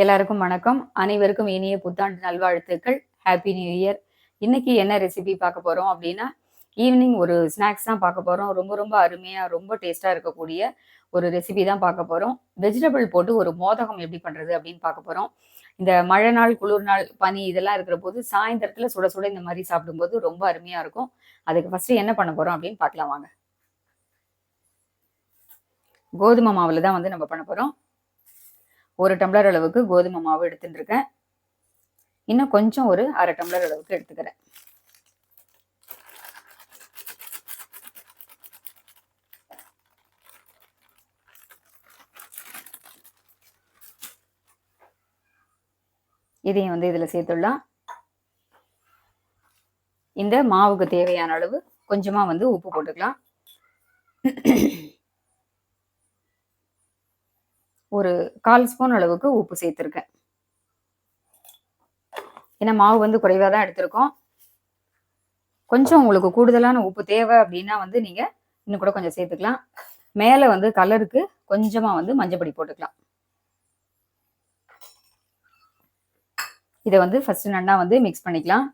எல்லாருக்கும் வணக்கம். அனைவருக்கும் இனிய புத்தாண்டு நல்வாழ்த்துக்கள். ஹாப்பி நியூ இயர் இன்னைக்கு என்ன ரெசிபி பார்க்க போறோம் அப்படின்னா ஈவினிங் ஒரு ஸ்நாக்ஸ் தான் பார்க்க போறோம். ரொம்ப ரொம்ப அருமையா ரொம்ப டேஸ்டா இருக்கக்கூடிய ஒரு ரெசிபி தான் பார்க்க போறோம். வெஜிடபிள் போட்டு ஒரு மோதகம் எப்படி பண்றது அப்படின்னு பார்க்க போறோம். இந்த மழை நாள் குளிர் நாள் பனி இதெல்லாம் இருக்கிற போது சாயந்தரத்துல சுட சுட இந்த மாதிரி சாப்பிடும்போது ரொம்ப அருமையா இருக்கும். அதுக்கு ஃபர்ஸ்ட் என்ன பண்ண போறோம் அப்படின்னு பார்க்கலாம் வாங்க. கோதுமை மாவுல தான் வந்து நம்ம பண்ண போறோம். ஒரு டம்ளர் அளவுக்கு கோதுமை மாவு எடுத்துட்டுருக்கேன். இன்னும் கொஞ்சம் ஒரு அரை டம்ளர் அளவுக்கு எடுத்துக்கிறேன். இதையும் வந்து இதில் சேர்த்துடலாம். இந்த மாவுக்கு தேவையான அளவு கொஞ்சமாக வந்து உப்பு போட்டுக்கலாம். ஒரு கால் ஸ்பூன் அளவுக்கு உப்பு சேர்த்துருக்கேன். ஏன்னா மாவு வந்து குறைவாக தான் எடுத்திருக்கோம். கொஞ்சம் உங்களுக்கு கூடுதலான உப்பு தேவை அப்படின்னா வந்து நீங்கள் இன்னும் கூட கொஞ்சம் சேர்த்துக்கலாம். மேலே வந்து கலருக்கு கொஞ்சமாக வந்து மஞ்சப்பொடி போட்டுக்கலாம். இதை வந்து ஃபஸ்ட்டு நல்லா வந்து மிக்ஸ் பண்ணிக்கலாம்.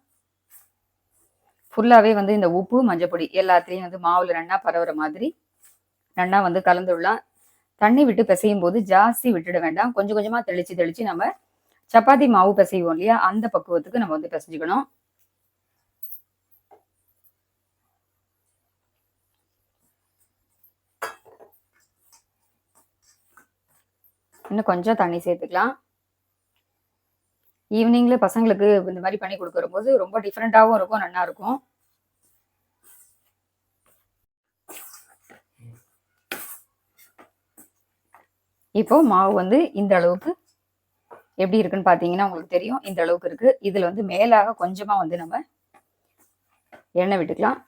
ஃபுல்லாகவே வந்து இந்த உப்பு மஞ்சப்பொடி எல்லாத்துலேயும் வந்து மாவில் நல்லா பரவுற மாதிரி நல்லா வந்து கலந்துடலாம். தண்ணி விட்டு பிசையும் போது ஜாஸ்தி விட்டுட வேண்டாம். கொஞ்சம் கொஞ்சமாக தெளித்து தெளித்து நம்ம சப்பாத்தி மாவு பிசைவோம் இல்லையா? அந்த பக்குவத்துக்கு நம்ம வந்து பிசைஞ்சுக்கணும். இன்னும் கொஞ்சம் தண்ணி சேர்த்துக்கலாம். ஈவினிங்ல பசங்களுக்கு இந்த மாதிரி பண்ணி கொடுக்குற போது ரொம்ப டிஃப்ரெண்ட்டாகவும் இருக்கும் நல்லா இருக்கும். இப்போ மாவு வந்து இந்த அளவுக்கு எப்படி இருக்குன்னு பார்த்தீங்கன்னா உங்களுக்கு தெரியும். இந்த அளவுக்கு இருக்கு. இதுல வந்து மேலாக கொஞ்சமா வந்து நம்ம எண்ணெய் விட்டுக்கலாம்.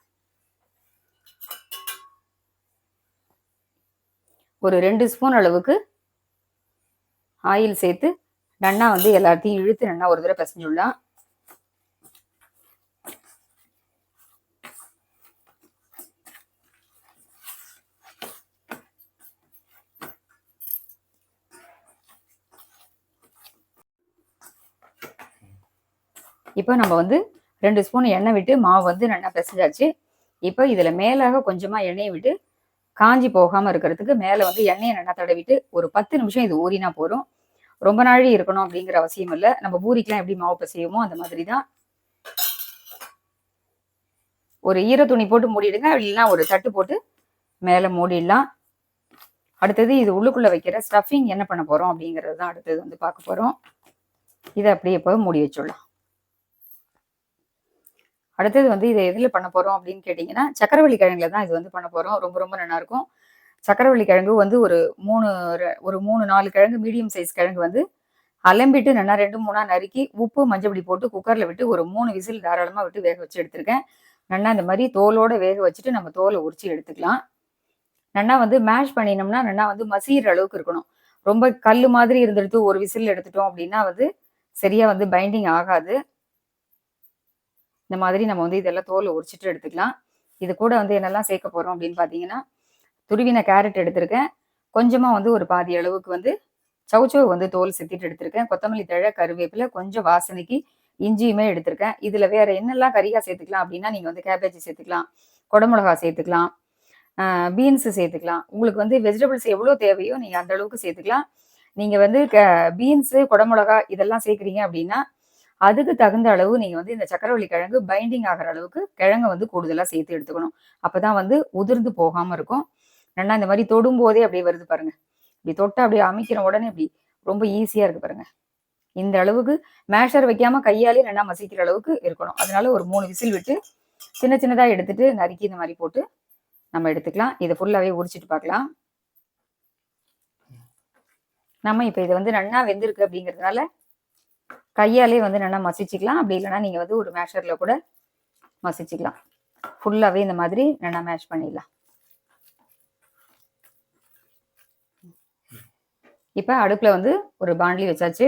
ஒரு ரெண்டு ஸ்பூன் அளவுக்கு ஆயில் சேர்த்து நன்னா வந்து எல்லாத்தையும் இழுத்து நன்னா ஒரு தடவை பிசைஞ்சுடலாம் இப்போ நம்ம வந்து ரெண்டு ஸ்பூன் எண்ணெய் விட்டு மாவு வந்து நல்லா பிசைஞ்சாச்சு. இப்போ இதில் மேலாக கொஞ்சமாக எண்ணெயை விட்டு காஞ்சி போகாமல் இருக்கிறதுக்கு மேலே வந்து எண்ணெயை நல்லா தடவிட்டு ஒரு பத்து நிமிஷம் இது ஊறினா போதும். ரொம்ப நாழி இருக்கணும் அப்படிங்கிற அவசியம் இல்லை. நம்ம பூரிக்கெலாம் எப்படி மாவு பிசையுமோ அந்த மாதிரி தான் ஒரு ஈர துணி போட்டு மூடிடுங்க. இல்லைன்னா ஒரு தட்டு போட்டு மேலே மூடிடலாம். அடுத்தது இது உள்ளுக்குள்ளே வைக்கிற ஸ்டஃபிங் என்ன பண்ண போகிறோம் அப்படிங்கிறது தான் அடுத்தது வந்து பார்க்க போகிறோம் இதை அப்படியே இப்போ மூடி வச்சுடலாம். அடுத்தது வந்து இதை எதில் பண்ண போகிறோம் அப்படின்னு கேட்டிங்கன்னா சக்கரவள்ளி கிழங்குல தான் இது வந்து பண்ண போகிறோம் ரொம்ப ரொம்ப நல்லாயிருக்கும் சக்கரவள்ளி கிழங்கு வந்து ஒரு மூணு ஒரு மூணு நாலு கிழங்கு மீடியம் சைஸ் கிழங்கு வந்து அலம்பிட்டு நல்லா ரெண்டு மூணா நறுக்கி உப்பு மஞ்சப்பொடி போட்டு குக்கரில் விட்டு ஒரு மூணு விசில் தாராளமாக விட்டு வேக வச்சு எடுத்திருக்கேன். நல்லா இந்த மாதிரி தோலோட வேக வச்சுட்டு நம்ம தோலை உரிச்சு எடுத்துக்கலாம். நல்லா வந்து மேஷ் பண்ணினோம்னா நல்லா வந்து மசிகிற அளவுக்கு இருக்கணும். ரொம்ப கல் மாதிரி இருந்துடுத்து ஒரு விசில் எடுத்துட்டோம் அப்படின்னா வந்து சரியாக வந்து பைண்டிங் ஆகாது. இந்த மாதிரி நம்ம வந்து இதெல்லாம் தோலை உரிச்சிட்டு எடுத்துக்கலாம். இது கூட வந்து என்னெல்லாம் சேர்க்க போறோம் அப்படின்னு பார்த்தீங்கன்னா துருவின கேரட் எடுத்திருக்கேன். கொஞ்சமாக வந்து ஒரு பாதி அளவுக்கு வந்து சவுச்சவு வந்து தோல் செத்திட்டு எடுத்திருக்கேன். கொத்தமல்லி தழை கருவேப்பிலை கொஞ்சம் வாசனைக்கு இஞ்சியுமே எடுத்திருக்கேன். இதில் வேற என்னெல்லாம் கறியாக சேர்த்துக்கலாம் அப்படின்னா நீங்கள் வந்து கேபேஜ் சேர்த்துக்கலாம் குடமிளகா சேர்த்துக்கலாம் பீன்ஸு சேர்த்துக்கலாம். உங்களுக்கு வந்து வெஜிடபிள்ஸ் எவ்வளோ தேவையோ நீங்கள் அந்த அளவுக்கு சேர்த்துக்கலாம். நீங்கள் வந்து க பீன்ஸு குடமிளகா இதெல்லாம் சேர்க்குறீங்க அப்படின்னா அதுக்கு தகுந்த அளவு நீங்கள் வந்து இந்த சக்கரவள்ளி கிழங்கு பைண்டிங் ஆகிற அளவுக்கு கிழங்கை வந்து கூடுதலாக சேர்த்து எடுத்துக்கணும். அப்போ தான் வந்து உதிர்ந்து போகாமல் இருக்கும். ரெண்டா இந்த மாதிரி தொடும் போதே அப்படியே வருது பாருங்க. இப்படி தொட்டு அப்படியே அமைக்கிற உடனே இப்படி ரொம்ப ஈஸியா இருக்கு பாருங்க. இந்த அளவுக்கு மேஷர் வைக்காம கையாலே ரெண்டா மசிக்கிற அளவுக்கு இருக்கணும். அதனால ஒரு மூணு விசில் விட்டு சின்ன சின்னதா எடுத்துட்டு நறுக்கி இந்த மாதிரி போட்டு நம்ம எடுத்துக்கலாம். இதை ஃபுல்லாவே உரிச்சிட்டு பார்க்கலாம். நம்ம இப்போ இதை வந்து நன்னா வெந்திருக்கு அப்படிங்கிறதுனால கையாலே வந்து நல்லா மசிச்சுக்கலாம். அப்படி இல்லைன்னா நீங்க வந்து ஒரு மேஷர்ல கூட மசிச்சுக்கலாம். ஃபுல்லாவே இந்த மாதிரி நல்லா மேஷ் பண்ணிடலாம். இப்போ அடுப்பில் வந்து ஒரு பாண்ட்லி வச்சாச்சு.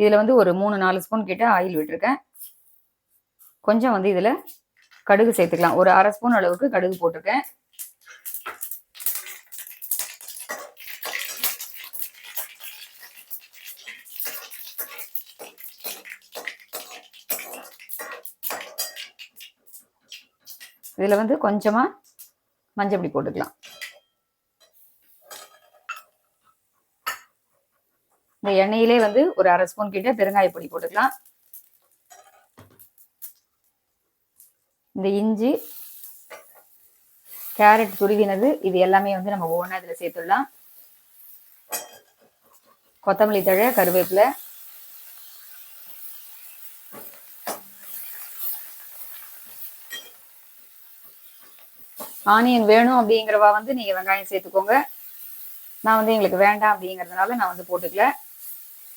இதில் வந்து ஒரு மூணு நாலு ஸ்பூன் கிட்ட ஆயில் விட்டுருக்கேன். கொஞ்சம் வந்து இதில் கடுகு சேர்த்துக்கலாம். ஒரு அரை ஸ்பூன் அளவுக்கு கடுகு போட்டிருக்கேன். இதில் வந்து கொஞ்சமாக மஞ்சள் பொடி போட்டுக்கலாம். இந்த எண்ணெயிலே வந்து ஒரு அரை ஸ்பூன் கிட்ட பெருங்காய பொடி போட்டுக்கலாம். இந்த இஞ்சி கேரட் துருவினது இது எல்லாமே வந்து நம்ம ஒவ்வொன்றா இதில் சேர்த்துடலாம். கொத்தமல்லி தழை கருவேப்பிலை ஆனியன் வேணும் அப்படிங்கிறவா வந்து நீங்கள் வெங்காயம் சேர்த்துக்கோங்க. நான் வந்து எங்களுக்கு வேண்டாம் அப்படிங்கிறதுனால நான் வந்து போட்டுக்கல.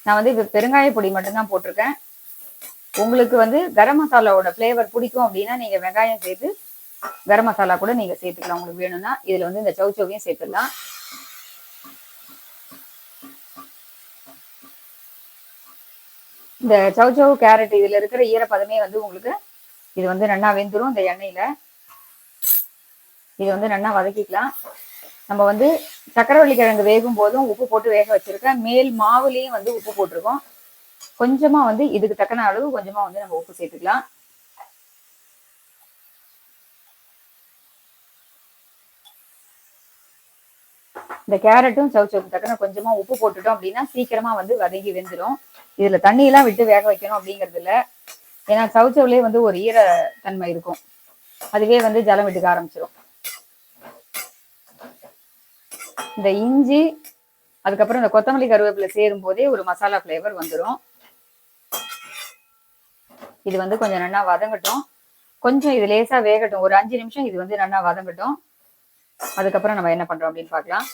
நான் வந்து இப்போ பெருங்காய பொடி மட்டும்தான் போட்டிருக்கேன். உங்களுக்கு வந்து கரம் மசாலாவோட ஃப்ளேவர் பிடிக்கும் அப்படின்னா நீங்கள் வெங்காயம் சேர்த்து கரம் மசாலா கூட நீங்கள் சேர்த்துக்கலாம். உங்களுக்கு வேணும்னா இதில் வந்து இந்த சௌச்சௌவையும் சேர்த்துடலாம். இந்த சௌச்சௌ கேரட் இதில் இருக்கிற ஈரப்பதமே வந்து உங்களுக்கு இது வந்து நல்லா வெந்துடும் இந்த எண்ணெயில். இது வந்து நல்லா வதக்கிக்கலாம். நம்ம வந்து சக்கரவள்ளி கிழங்கு வேகும் போதும் உப்பு போட்டு வேக வச்சிருக்கேன் மேல் மாவுலேயும் வந்து உப்பு போட்டிருக்கோம். கொஞ்சமா வந்து இதுக்கு தக்கன அளவு கொஞ்சமா வந்து நம்ம உப்பு சேர்த்துக்கலாம். இந்த கேரட்டும் சவுச்சவுக்கு தக்கன கொஞ்சமா உப்பு போட்டுட்டோம் அப்படின்னா சீக்கிரமா வந்து வதங்கி வெந்துடும் இதுல தண்ணியெல்லாம் விட்டு வேக வைக்கணும் அப்படிங்கிறது இல்ல. ஏன்னா சவுச்சவுலேயே வந்து ஒரு ஈர தன்மை இருக்கும். அதுவே வந்து ஜலம் விட்டுக்க ஆரம்பிச்சிடும் இந்த இஞ்சி அதுக்கப்புறம் இந்த கொத்தமல்லி கருவேப்பிலை சேரும் போதே ஒரு மசாலா ஃப்ளேவர் வந்துடும் இது வந்து கொஞ்சம் நல்லா வதங்கட்டும். கொஞ்சம் இது லேசா வேகட்டும். ஒரு அஞ்சு நிமிஷம் இது வந்து நல்லா வதங்கட்டும். அதுக்கப்புறம் நம்ம என்ன பண்றோம் அப்படின்னு பார்க்கலாம்.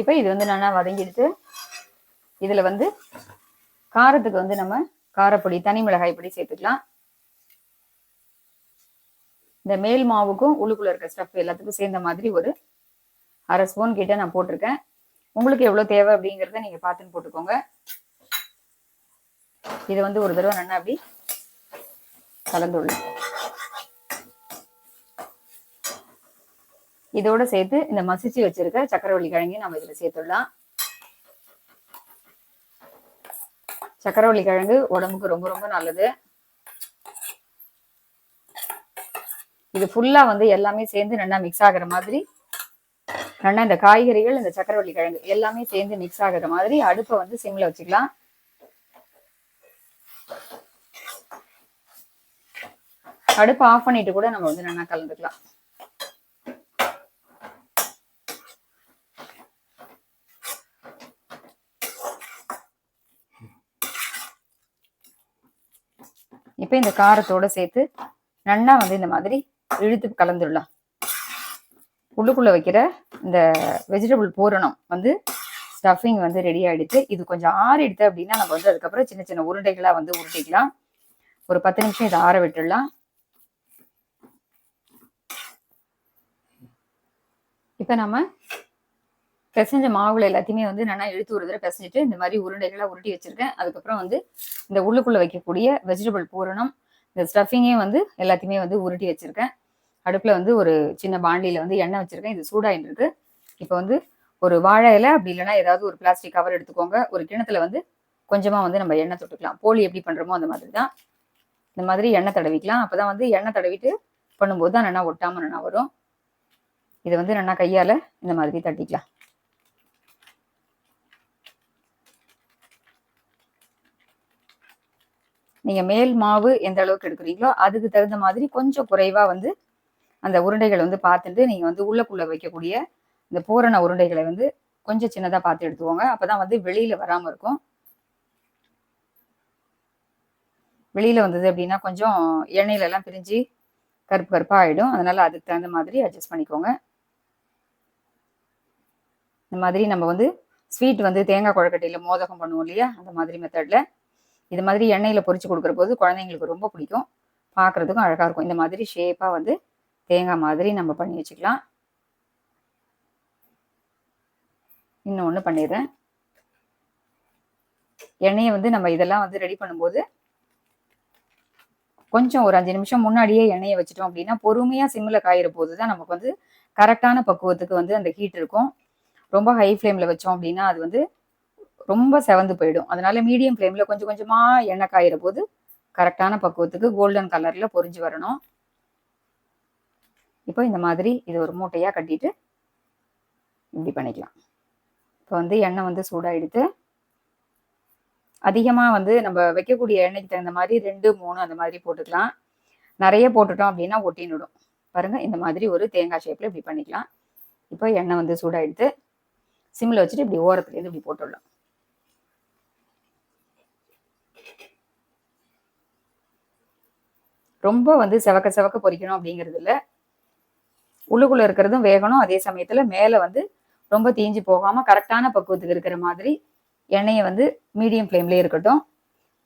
இப்போ இது வந்து நல்லா வதங்கிடுச்சு. இதுல வந்து காரத்துக்கு வந்து நம்ம காரப்பொடி தனி மிளகாய் பொடி சேர்த்துக்கலாம். இந்த மேல் மாவுக்கும் உள்ளுக்குள்ள இருக்க ஸ்டஃப் எல்லாத்துக்கும் சேர்ந்த மாதிரி ஒரு அரை ஸ்பூன் கிட்ட நான் போட்டிருக்கேன். உங்களுக்கு எவ்வளோ தேவை அப்படிங்கிறத நீங்கள் பார்த்துன்னு போட்டுக்கோங்க. இதை வந்து ஒரு தடவை நல்லா அப்படி கலந்துள்ளேன் இதோட சேர்த்து இந்த மசிச்சு வச்சிருக்க சக்கரவள்ளி கிழங்கையும் நம்ம இதில் சேர்த்துடலாம். சக்கரவள்ளி கிழங்கு உடம்புக்கு ரொம்ப ரொம்ப நல்லது. இது ஃபுல்லா வந்து எல்லாமே சேர்ந்து நல்லா மிக்ஸ் ஆகுற மாதிரி. நல்லா இந்த காய்கறிகள் இந்த சக்கரவள்ளி கிழங்கு எல்லாமே சேர்ந்து மிக்ஸ் ஆகுற மாதிரி அடுப்பை வந்து சிம்ல வச்சுக்கலாம். அடுப்பை ஆஃப் பண்ணிட்டு கூட நம்ம வந்து நல்லா கலந்துக்கலாம். இப்போ இந்த காரத்தோட சேர்த்து நல்லா வந்து இந்த மாதிரி இழுத்து கலந்துடலாம். உள்ளுக்குள்ள வைக்கிற இந்த வெஜிடபிள் பூரணம் வந்து ஸ்டஃபிங் வந்து ரெடி ஆயிடுச்சு. இது கொஞ்சம் ஆறிடுது அப்படின்னா நம்ம வந்து அதுக்கப்புறம் சின்ன சின்ன உருண்டைகளா வந்து உருட்டிக்கலாம். ஒரு பத்து நிமிஷம் இதை ஆற விட்டுடலாம். இப்போ நம்ம பிசைஞ்ச மாவுல எல்லாத்தையுமே வந்து நல்லா இழுத்து ஒரு தடவை பிசைஞ்சிட்டு இந்த மாதிரி உருண்டைகளாக உருட்டி வச்சிருக்கேன். அதுக்கப்புறம் வந்து இந்த உள்ளுக்குள்ள வைக்கக்கூடிய வெஜிடபிள் பூரணம் இந்த ஸ்டஃபிங்கே வந்து எல்லாத்தையுமே வந்து உருட்டி வச்சிருக்கேன். அடுப்பில் வந்து ஒரு சின்ன பாண்டியில் வந்து எண்ணெய் வச்சுருக்கேன். இது சூடாயின்னு இருக்கு இப்போ வந்து ஒரு வாழை இலை அப்படி இல்லைன்னா ஏதாவது ஒரு பிளாஸ்டிக் கவர் எடுத்துக்கோங்க. ஒரு கிணத்துல வந்து கொஞ்சமாக வந்து நம்ம எண்ணெய் தொட்டுக்கலாம். போலி எப்படி பண்ணுறோமோ அந்த மாதிரி தான் இந்த மாதிரி எண்ணெய் தடவிக்கலாம். அப்போ தான் வந்து எண்ணெய் தடவிட்டு பண்ணும்போது தான் நல்லா ஒட்டாமல் நல்லா வரும். இதை வந்து நல்லா கையால் இந்த மாதிரி தட்டிக்கலாம். நீங்கள் மேல் மாவு எந்த அளவுக்கு எடுக்கிறீங்களோ அதுக்கு தகுந்த மாதிரி கொஞ்சம் குறைவாக வந்து அந்த உருண்டைகளை வந்து பார்த்துட்டு நீங்கள் வந்து உள்ளக்குள்ளே வைக்கக்கூடிய இந்த பூரண உருண்டைகளை வந்து கொஞ்சம் சின்னதாக பார்த்து எடுத்துக்கோங்க. அப்போ தான் வந்து வெளியில் வராமல் இருக்கும். வெளியில் வந்தது அப்படின்னா கொஞ்சம் எண்ணெயிலலாம் பிரிஞ்சு கருப்பு கருப்பாக ஆகிடும் அதனால் அதுக்கு தகுந்த மாதிரி அட்ஜஸ்ட் பண்ணிக்கோங்க. இந்த மாதிரி நம்ம வந்து ஸ்வீட் வந்து தேங்காய் குழக்கட்டையில் மோதகம் பண்ணுவோம் இல்லையா? அந்த மாதிரி மெத்தடில் இது மாதிரி எண்ணெயில் பொறிச்சு கொடுக்குற போது குழந்தைங்களுக்கு ரொம்ப பிடிக்கும். பார்க்குறதுக்கும் அழகாக இருக்கும். இந்த மாதிரி ஷேப்பாக வந்து தேங்காய் மாதிரி நம்ம பண்ணி வச்சுக்கலாம். இன்னொன்று பண்ணிடுறேன். எண்ணெயை வந்து நம்ம இதெல்லாம் வந்து ரெடி பண்ணும்போது கொஞ்சம் ஒரு அஞ்சு நிமிஷம் முன்னாடியே எண்ணெயை வச்சிட்டோம் அப்படின்னா பொறுமையாக சிம்மில் காயிற போது தான் நமக்கு வந்து கரெக்டான பக்குவத்துக்கு வந்து அந்த ஹீட் இருக்கும். ரொம்ப ஹை ஃப்ளேமில் வச்சோம் அப்படின்னா அது வந்து ரொம்ப செவந்து போயிடும். அதனால மீடியம் ஃப்ளேமில் கொஞ்சம் கொஞ்சமாக எண்ணெய் காயிற போது கரெக்டான பக்குவத்துக்கு கோல்டன் கலரில் பொரிஞ்சு வரணும். இப்போ இந்த மாதிரி இது ஒரு மூட்டையாக கட்டிட்டு இப்படி பண்ணிக்கலாம். இப்போ வந்து எண்ணெய் வந்து சூடாகிடுத்து அதிகமாக வந்து நம்ம வைக்கக்கூடிய எண்ணெய்க்கு தகுந்த மாதிரி ரெண்டு மூணு அந்த மாதிரி போட்டுக்கலாம். நிறைய போட்டுட்டோம் அப்படின்னா ஒட்டினுடும் பாருங்கள் இந்த மாதிரி ஒரு தேங்காய் ஷேப்பில் இப்படி பண்ணிக்கலாம். இப்போ எண்ணெய் வந்து சூடாகிடுத்து சிம்மில் வச்சுட்டு இப்படி ஓரத்துலேருந்து இப்படி போட்டுடலாம். ரொம்ப வந்து செவக்க செவக்க பொரிக்கணும் அப்படிங்கிறது இல்லை. உள்ளுக்குள்ளே இருக்கிறதும் வேகணும். அதே சமயத்தில் மேலே வந்து ரொம்ப தீஞ்சு போகாமல் கரெக்டான பக்குவத்துக்கு இருக்கிற மாதிரி எண்ணெயை வந்து மீடியம் ஃப்ளேம்லேயே இருக்கட்டும்.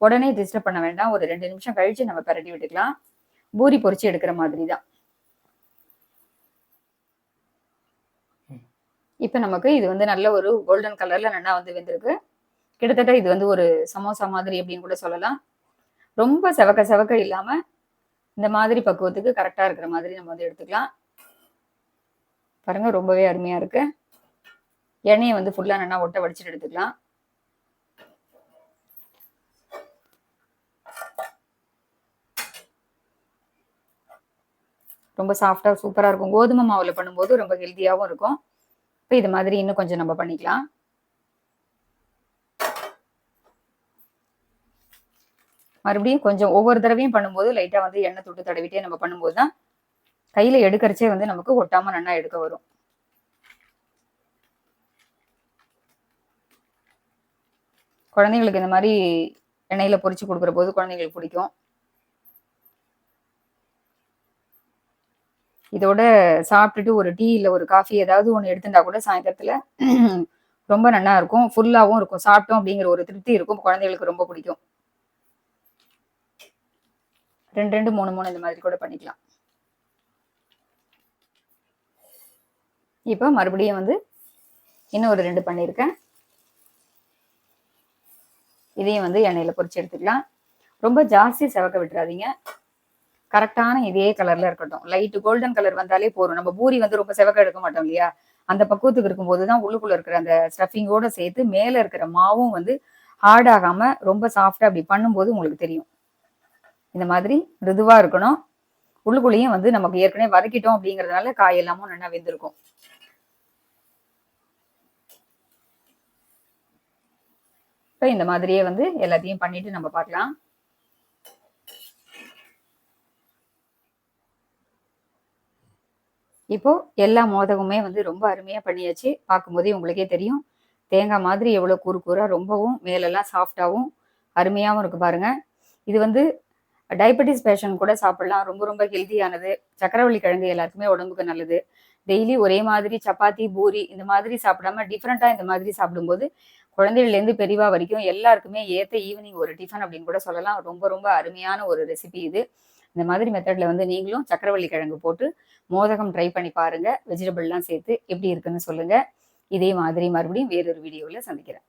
உடனே டிஸ்டர்ப் பண்ண வேண்டாம். ஒரு ரெண்டு நிமிஷம் கழித்து நம்ம பரட்டி விட்டுக்கலாம். பூரி பொரிச்சு எடுக்கிற மாதிரி தான் இப்போ நமக்கு இது வந்து நல்ல ஒரு கோல்டன் கலரில் நல்லா வந்து வெந்திருக்கு. கிட்டத்தட்ட இது வந்து ஒரு சமோசா மாதிரி அப்படின்னு கூட சொல்லலாம். ரொம்ப செவக்க செவக்க இல்லாமல் இந்த மாதிரி பக்குவத்துக்கு கரெக்டாக இருக்கிற மாதிரி நம்ம வந்து எடுத்துக்கலாம். பாருங்க ரொம்பவே அருமையாக இருக்கு. எண்ணெயை வந்து ஃபுல்லாக நல்லா ஒட்ட வடிச்சிட்டு எடுத்துக்கலாம். ரொம்ப சாஃப்டாக சூப்பராக இருக்கும். கோதுமை மாவில் பண்ணும்போது ரொம்ப ஹெல்த்தியாகவும் இருக்கும். இப்போ இது மாதிரி இன்னும் கொஞ்சம் நம்ம பண்ணிக்கலாம். மறுபடியும் கொஞ்சம் ஒவ்வொரு தடவையும் பண்ணும்போது லைட்டாக வந்து எண்ணெய் தொட்டு தடவிட்டே நம்ம பண்ணும்போது தான் கையில் எடுக்கிறச்சே வந்து நமக்கு ஒட்டாமல் நல்லா எடுக்க வரும். குழந்தைங்களுக்கு இந்த மாதிரி எண்ணெயில் பொறிச்சு கொடுக்குற போது குழந்தைங்களுக்கு பிடிக்கும். இதோட சாப்பிட்டுட்டு ஒரு டீ இல்லை ஒரு காஃபி ஏதாவது ஒன்று எடுத்துட்டா கூட சாயந்தரத்தில் ரொம்ப நல்லா இருக்கும். ஃபுல்லாகவும் இருக்கும். சாப்பிட்டோம் அப்படிங்கிற ஒரு திருப்தி இருக்கும். குழந்தைகளுக்கு ரொம்ப பிடிக்கும். ரெண்டு ரெண்டு மூணு மூணு இந்த மாதிரி கூட பண்ணிக்கலாம். இப்போ மறுபடியும் வந்து இன்னும் ஒரு ரெண்டு பண்ணியிருக்கேன். இதையும் வந்து எண்ணெயில் பொறிச்சு எடுத்துக்கலாம். ரொம்ப ஜாஸ்தி செவக்க விட்டுறாதீங்க. கரெக்டான இதே கலர்ல இருக்கட்டும். லைட் கோல்டன் கலர் வந்தாலே போதும். நம்ம பூரி வந்து ரொம்ப செவக்க எடுக்க மாட்டோம் இல்லையா? அந்த பக்குவத்துக்கு இருக்கும்போது தான் உள்ளுக்குள்ள இருக்கிற அந்த ஸ்டஃபிங்கோட சேர்த்து மேலே இருக்கிற மாவும் வந்து ஹார்ட் ஆகாம ரொம்ப சாஃப்டா அப்படி பண்ணும்போது உங்களுக்கு தெரியும். இந்த மாதிரி மிருதுவா இருக்கணும். உள்ளுக்குள்ளேயும் வந்து நமக்கு ஏற்கனவே வதக்கிட்டோம் அப்படிங்கிறதுனால காய் எல்லாமும் நல்லா வெந்திருக்கும். இப்போ இந்த மாதிரியே வந்து எல்லாத்தையும் பண்ணிட்டு நம்ம பார்க்கலாம். இப்போ எல்லா மோதகமுமே வந்து ரொம்ப அருமையாக பண்ணியாச்சு. பார்க்கும்போதே உங்களுக்கே தெரியும். தேங்காய் மாதிரி எவ்வளோ கூறு கூறாக ரொம்பவும் மேலெல்லாம் சாஃப்டாகவும் அருமையாகவும் இருக்குது பாருங்கள் இது வந்து டயபெட்டிஸ் பேஷண்ட் கூட சாப்பிடலாம். ரொம்ப ரொம்ப ஹெல்த்தியானது சக்கரவள்ளி கிழங்கு எல்லாருக்குமே உடம்புக்கு நல்லது. டெய்லி ஒரே மாதிரி சப்பாத்தி பூரி இந்த மாதிரி சாப்பிடாம டிஃப்ரெண்ட்டாக இந்த மாதிரி சாப்பிடும்போது குழந்தைகள்லேருந்து பெரியவா வரைக்கும் எல்லாருக்குமே ஏற்ற ஈவினிங் ஒரு டிஃபன் அப்படின்னு கூட சொல்லலாம். ரொம்ப ரொம்ப அருமையான ஒரு ரெசிபி இது. இந்த மாதிரி மெத்தடில் வந்து நீங்களும் சக்கரவள்ளி கிழங்கு போட்டு மோதகம் ட்ரை பண்ணி பாருங்கள் வெஜிடபிள்லாம் சேர்த்து எப்படி இருக்குன்னு சொல்லுங்கள் இதே மாதிரி மறுபடியும் வேறொரு வீடியோவில் சந்திக்கிறேன்.